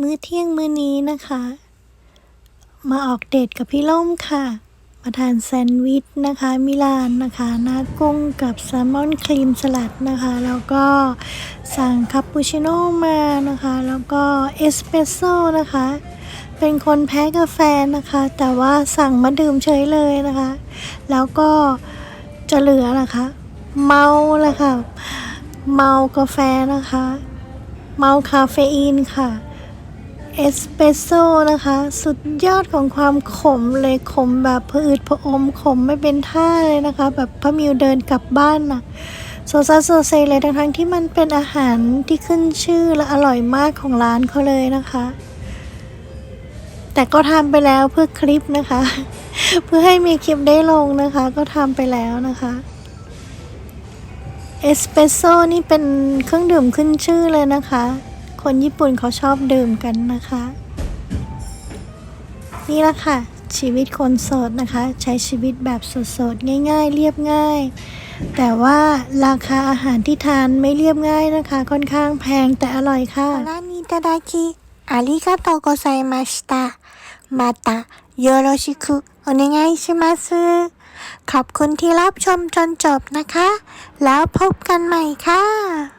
มื้อเที่ยงมื้อนี้นะคะ มาออกเดทกับพี่ล่มค่ะ มาทานแซนด์วิชนะคะ มิลานนะคะหน้ากุ้งกับแซลมอนครีมสลัดนะคะ แล้วก็สั่งคาปูชิโน่มานะคะ แล้วก็เอสเปรสโซ่นะคะ เป็นคนแพ้กาแฟนะคะ แต่ว่าสั่งมาดื่มเฉยเลยนะคะ แล้วก็จะเหลือนะคะ เมาเลยค่ะ เมากาแฟนะคะ เมาคาเฟอีนค่ะ เอสเปรสโซ่นะคะ สุดยอดของความขมเลยขมแบบพืดผอมขมไม่เป็นท่าเลยนะคะ แบบพระมิวเดินกลับบ้านน่ะโซซาโซเซเลยทั้งๆที่มันเป็นอาหารที่ขึ้นชื่อและอร่อยมากของร้านเขาเลยนะคะ แต่ก็ทำไปแล้วเพื่อคลิปนะคะ เพื่อให้มีคลิปได้ลงนะคะ ก็ทำไปแล้วนะคะเอสเปรสโซ่นี่เป็นเครื่องดื่มขึ้นชื่อเลยนะคะ คนญี่ปุ่นเขาชอบดื่มกันนะคะ นี่ละค่ะ ชีวิตคนโสดนะคะ ใช้ชีวิตแบบโสดๆง่าย ๆ เรียบง่าย แต่ว่าราคาอาหารที่ทานไม่เรียบง่ายนะคะ ค่อนข้างแพงแต่อร่อยค่ะร้านนี้ตาดาคิอาริกาโตโกไซมาชิตะมาตะโยโรชิคุโอเนไงชิมาซึขอบคุณที่รับชมจนจบนะคะ แล้วพบกันใหม่ค่ะ